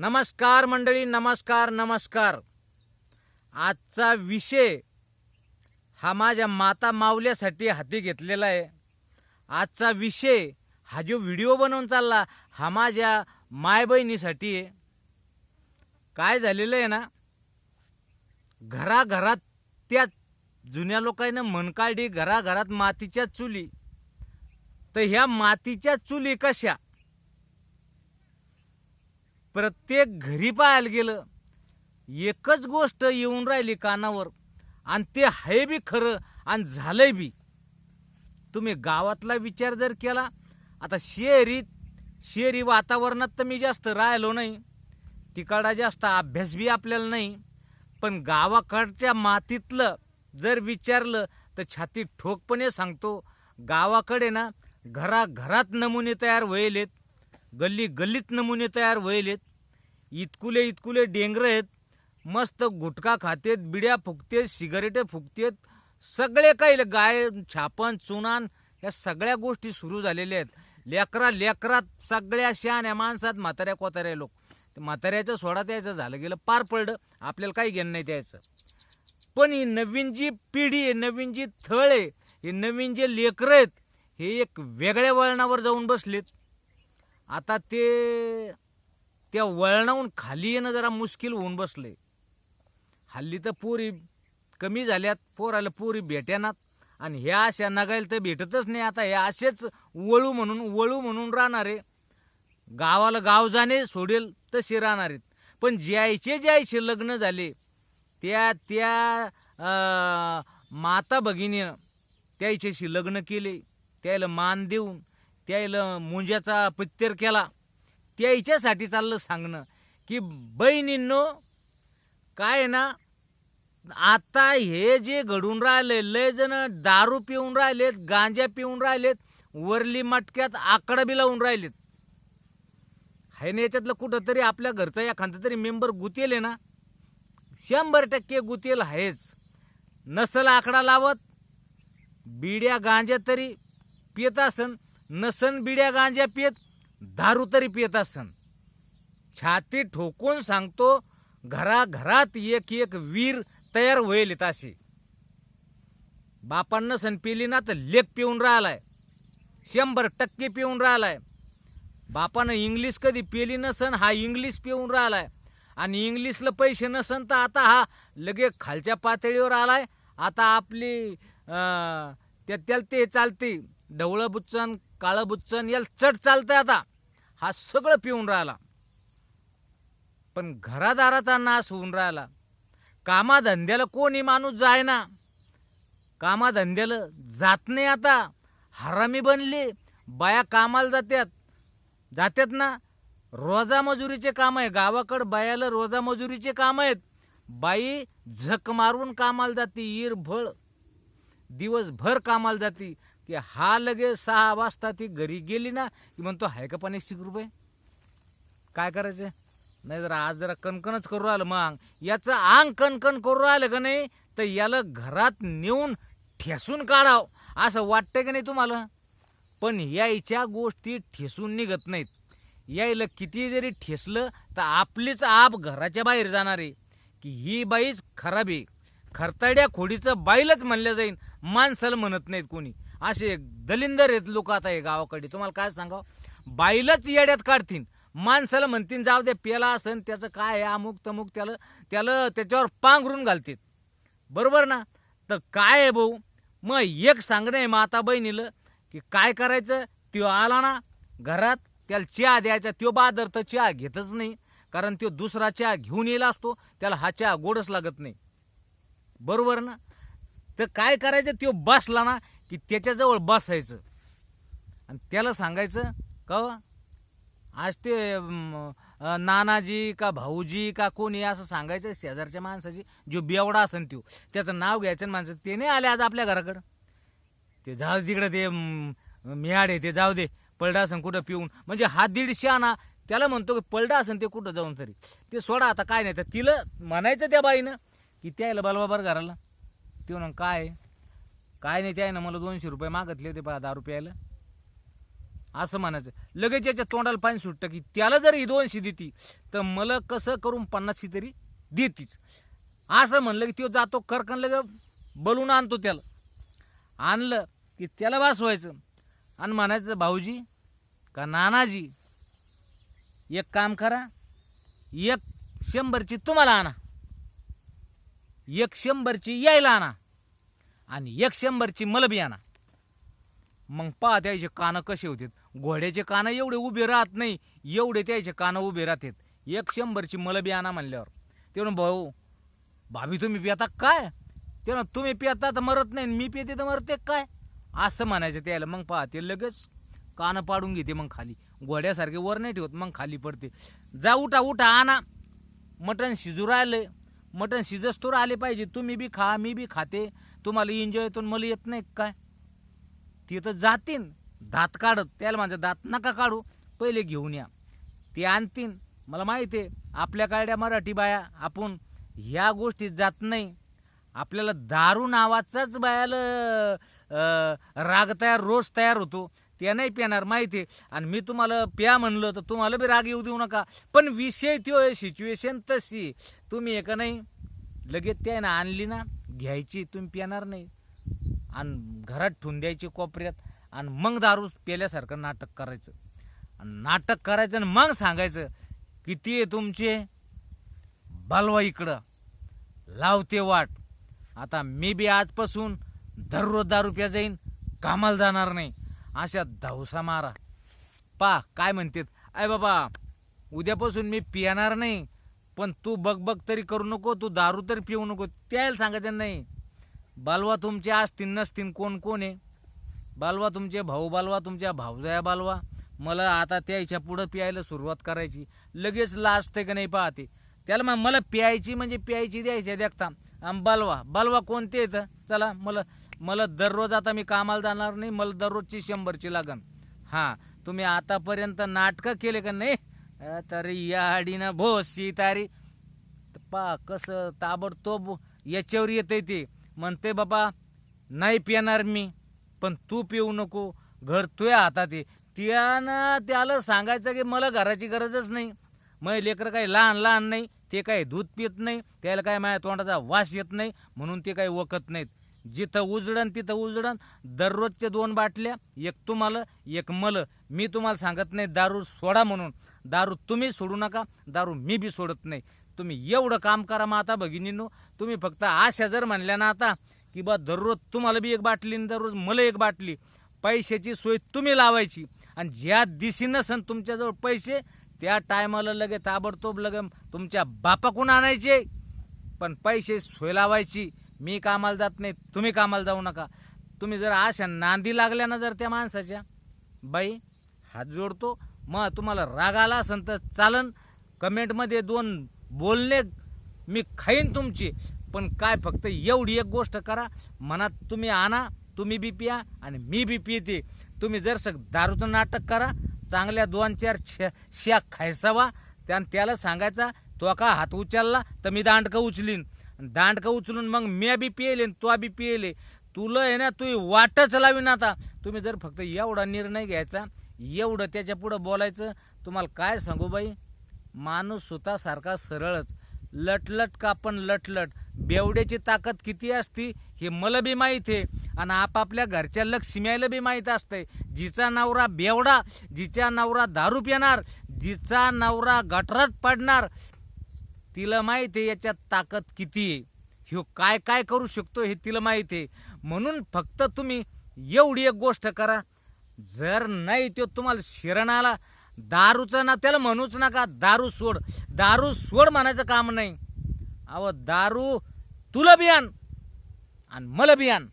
नमस्कार मंडळी नमस्कार नमस्कार. आजचा विषय हा माझ्या माता मावल्यासाठी हाती घेतलेला आहे. आजचा विषय हा जो व्हिडिओ बनवून चालला हा माझ्या मायबहिणीसाठी आहे. काय झालेलं आहे ना घराघरात त्या जुन्या लोकांना मन घराघरात मातीच्या चुली. तर ह्या मातीच्या चुली कशा? प्रत्येक घरी पाहायला गेलं एकच गोष्ट येऊन राहिली कानावर आणि ते आहे बी खरं आणि झालंय बी. तुम्ही गावातला विचार जर केला आता शहरी शहरी वातावरणात तर मी जास्त राहिलो नाही तिकडा जास्त अभ्यास बी आपल्याला नाही पण गावाकडच्या मातीतलं जर विचारलं तर छाती ठोकपणे सांगतो गावाकडे ना घराघरात नमुने तयार व्हायलेत गल्ली गल्लीत नमुने तयार व्हायलेत. इतकुले इतकुले डेंगर आहेत. मस्त गुटखा खातेत बिड्या फुकतेत सिगारेटे फुकतेत. सगळे काही गाय छापन चुनान या सगळ्या गोष्टी सुरू झालेल्या आहेत. लेकरा लेकरात सगळ्या शहाण्या माणसात म्हाताऱ्या कोताऱ्या लोक. म्हाताऱ्याचं सोडा त्यायचं झालं गेलं पार पडलं. आपल्याला काही घेणं नाही द्यायचं पण ही नवीन जी पिढी आहे नवीन जी थळ आहे हे नवीन जे लेकरं आहेत हे एक वेगळ्या वळणावर जाऊन बसलेत. आता ते त्या वळणाहून खाली येणं जरा मुश्किल होऊन बसले हल्ली तर पोरी कमी झाल्यात पोराला पोरी भेट्यानात आणि ह्या अशा नगायला तर भेटतच नाही आता. हे असेच वळू म्हणून वळू म्हणून राहणारे. गावाला गाव जाणे सोडेल तसे राहणार आहेत. पण ज्यायचे ज्यायचे लग्न झाले त्या त्या माता भगिनीनं त्याच्याशी लग्न केले. त्याला मान देऊन त्याला मुंज्याचा पित्तर केला. त्याच्यासाठी चाललं सांगणं की बहिणींनो काय आहे ना आता हे जे घडून राहिले लय जण दारू पिऊन राहिलेत गांजा पिऊन राहिलेत वरली मटक्यात आकडा बी लावून राहिलेत. हाय ना याच्यातलं कुठं तरी आपल्या घरचा एखादा तरी मेंबर गुतेल आहे ना? शंभर टक्के गुतेल आहेच. नसल आकडा लावत बिड्या गांजा तरी पित असन नसन बिड्या गांजा पियत दारू तरी पियत असन. छाती ठोकून सांगतो घराघरात एक एक वीर तयार होईल ताशी बापांना सण पिली ना तर लेख पिऊन राहिलाय. शंभर टक्के पिऊन राहिलाय. बापानं इंग्लिश कधी पेली नसन हा इंग्लिश पिऊन राहिलाय. आणि इंग्लिशला पैसे नसन तर आता हा लगे खालच्या पातळीवर आलाय. आता आपली त्या त्याला ते चालते. ढवळं बुच्चन काळं बुच्चन याला चट चालतंय आता. हा सगळं पिऊन राहिला. पण घरादाराचा नाश होऊन राहिला. कामाधंद्याला कोणी माणूस जाय ना कामाधंद्याला जात नाही आता. हरामी बनले. बाया कामाला जात्यात. जात्यात ना? रोजामजुरीचे काम आहे. गावाकडं बायाला रोजा मजुरीचे काम आहेत. बाई झक मारून कामाला जाते इरभळ दिवसभर कामाला जाते. की हा लगे सहा वाजता ती घरी गेली ना की म्हणतो हाय का पण एकशे रुपये? काय करायचं? नाही जरा आज जरा कणकणच करू राहिलं मग. याचं अंग कणकण करू राहिलं का नाही तर याला घरात नेऊन ठेसून काढाव. असं वाटतंय का नाही तुम्हाला? पण यायच्या गोष्टी ठेसून निघत नाहीत. यायला किती जरी ठेसलं तर आपलीच आप घराच्या बाहेर जाणार. आहे की ही बाईच खराब आहे. खरताड्या खोडीचं बाईलच म्हणलं जाईन. माणसाला म्हणत नाहीत कोणी. असे दलिंदर आहेत लोक आता हे गावाकडे. तुम्हाला काय सांगावं? बाईलाच येड्यात काढतील माणसाला म्हणतील जाऊ दे पेला असन त्याचं काय आहे? अमुक तमुक त्याला त्याला त्याच्यावर पांघरून घालतील बरोबर ना? तर काय आहे भाऊ? मग एक सांगणं आहे माता बहिणीला की काय करायचं? त्यो आला ना घरात त्याला चहा द्यायचा त्यो बादर तर चहा घेतच नाही कारण तो दुसरा चहा घेऊन येला असतो त्याला हा चहा गोडच लागत नाही. बरोबर ना? तर काय करायचं? त्यो बसला ना की त्याच्याजवळ बसायचं. आणि त्याला सांगायचं का आज ते नानाजी का भाऊजी का कोणी असं सांगायचं शेजारच्या माणसाची जो बेवडा असन त्यो. त्याचं नाव घ्यायचं आणि माणसं ते नाही आले आज आपल्या घराकडं. ते जाऊ तिकडं ते मियाडे ते जाऊ दे. पलडा असन कुठं पिऊन. म्हणजे हा दीडशे आणा. त्याला म्हणतो की पलडा असन ते कुठं जाऊन तरी. ते सोडा आता काय नाही. तर तिला म्हणायचं त्या बाईनं की त्याला बलबाबर घराला. ते म्हणून काय? काय नाही त्यानं मला दोनशे रुपये मागितले होते पहा दारू प्यायला. असं म्हणायचं. लगेच याच्या तोंडाला पाणी सुटतं की त्याला जर ही दोनशे देती तर मला कसं करून पन्नासशी तरी देतीच. असं म्हणलं की तो जातो करकन लगे बलून आणतो त्याला. आणलं की त्याला वाचवायचं आणि म्हणायचं भाऊजी का नानाजी एक काम करा एक शंभरची तुम्हाला आणा. एक शंभरची यायला आणा. आणि एक शंभरची मला आणा मग पहा त्याचे कानं कसे होतात. घोड्याचे कानं एवढे उभे राहत नाही एवढे त्याचे कानं उभे राहतात. एक शंभरची मला आणा म्हणल्यावर. ते भाऊ भाभी तुम्ही पिता काय? ते तुम्ही पिता तर मरत नाही आणि मी पिते तर मरते काय? असं म्हणायचं त्याला. मग पहा ते लगेच कानं पाडून घेते मग खाली. घोड्यासारखे वर नाही ठेवत मग खाली पडते. जा उठा उठा आणा. मटण शिजू राहिलं मटण शिजस्तोर आले पाहिजे. तुम्ही बी खा मी बी खाते. तुम्हाला एन्जॉय येतो मला येत नाही काय? ते तर जातीन. दात काढत. त्याला माझं दात नका काढू. पहिले घेऊन या. ते आणतीन. मला माहिती आहे आपल्या काळड्या मराठी बाया आपण ह्या गोष्टीत जात नाही. आपल्याला दारू नावाचाच बायाला राग तयार रोज तयार होतो. त्या नाही पिणार माहिती आहे. आणि मी तुम्हाला प्या म्हणलं तर तुम्हाला बी राग येऊ देऊ नका. पण विषय त्यो सिच्युएशन तशी. तुम्ही एका नाही लगेच ते ना आणली ना घ्यायची तुम्ही पिणार नाही. आणि घरात ठेवून द्यायची कोपऱ्यात आणि मग दारू पेल्यासारखं नाटक करायचं. आणि नाटक करायचं आणि मग सांगायचं किती आहे तुमचे? बालवा इकडं. लावते वाट. आता मी बी आजपासून दररोज दारू प्या जाईन कामाला जाणार नाही. अशा धावसा मारा. पा काय म्हणतात? अय बाबा उद्यापासून मी पिणार नाही. पण तू बघ तरी करू नको तू दारू तरी पिऊ नको. त्याला सांगायचं नाही. बालवा तुमचे असतील नसतील कोण कोण आहे? बालवा तुमचे भाऊ बालवा तुमच्या भाऊजाया बालवा. मला आता त्याच्या पुढं प्यायला सुरुवात करायची. लगेच लाजते का नाही पाहते. त्याला मग मला प्यायची म्हणजे प्यायची द्यायची देखता. आम बालवा बालवा कोणते येतं चला मला मला दररोज आता मी कामाला जाणार नाही मला दररोजची शंभरची लागन. हां तुम्ही आतापर्यंत नाटकं केले का नाही? तर या आडीनं भोसी तारी. पा कसं ताबडतोब याच्यावर येते ते. म्हणते बाबा नाही पिणार मी पण तू पिऊ नको. घर तुया हातात आहे. त्यानं त्याला सांगायचं की मला घराची गरजच नाही. मग लेकरं काही लहान लहान नाही. ते काही दूध पित नाही. त्याला काय माझ्या तोंडाचा वास येत नाही. म्हणून ते काही ओकत नाहीत. जिथं उजडन तिथं उजडन. दररोजच्या दोन बाटल्या एक तुम्हाला एक मल. मी तुम्हाला सांगत नाही दारू सोडा म्हणून. दारू तुम्ही सोडू नका दारू मी बी सोडत नाही. तुम्ही एवढं काम करा मग आता भगिनींनो. तुम्ही फक्त आशा जर म्हणल्या ना आता की बा दररोज तुम्हाला बी एक बाटली आणि दररोज मला एक बाटली. पैशाची सोय तुम्ही लावायची. आणि ज्या दिशी नसन तुमच्याजवळ पैसे त्या टायमाला लगे ताबडतोब लगे तुमच्या बापाकून आणायचे. पण पैसे सोय लावायची. मी कामाला जात नाही तुम्ही कामाला जाऊ नका. तुम्ही जर अशा नांदी लागल्या ना जर त्या माणसाच्या बाई हात जोडतो मग तुम्हाला राग आला असेल तर चालन. कमेंटमध्ये दोन बोलणे मी खाईन तुमची. पण काय फक्त एवढी एक गोष्ट करा. मनात तुम्ही आणा तुम्ही बी पिया आणि मी बी पिते. तुम्ही जर सग दारूचं नाटक करा चांगल्या दोन चार श्या शाक खायसावा. त्यान त्याला सांगायचा तो का हात उचलला तर मी दांडकं उचलीन. दांडकं उचलून मग मी बी पियले तो बी पियले. तुला आहे ना तू वाटच लावीन आता. तुम्ही जर फक्त एवढा निर्णय घ्यायचा एवढं त्याच्या पुढं बोलायचं? तुम्हाला काय सांगू बाई? माणूस स्वतःसारखा सरळच. लटलट का पण लटलट. बेवड्याची ताकद किती असती हे मला बी माहीत आहे. आणि आपापल्या घरच्या लक्ष्मीला बी माहीत असतंय. जिचा नवरा बेवडा जिचा नवरा दारू पिणार जिचा नवरा गटरात पडणार. तिला माहीत आहे याच्यात ताकद किती आहे. ह्यो काय काय करू शकतो हे तिला माहीत आहे. म्हणून फक्त तुम्ही एवढी एक गोष्ट करा. जर नाही तो तुम्हाला शिरणाला दारूचं ना त्याला म्हणूच नका दारू सोड. दारू सोड म्हणायचं काम नाही. अहो दारू तुला बियान आणि मला बियान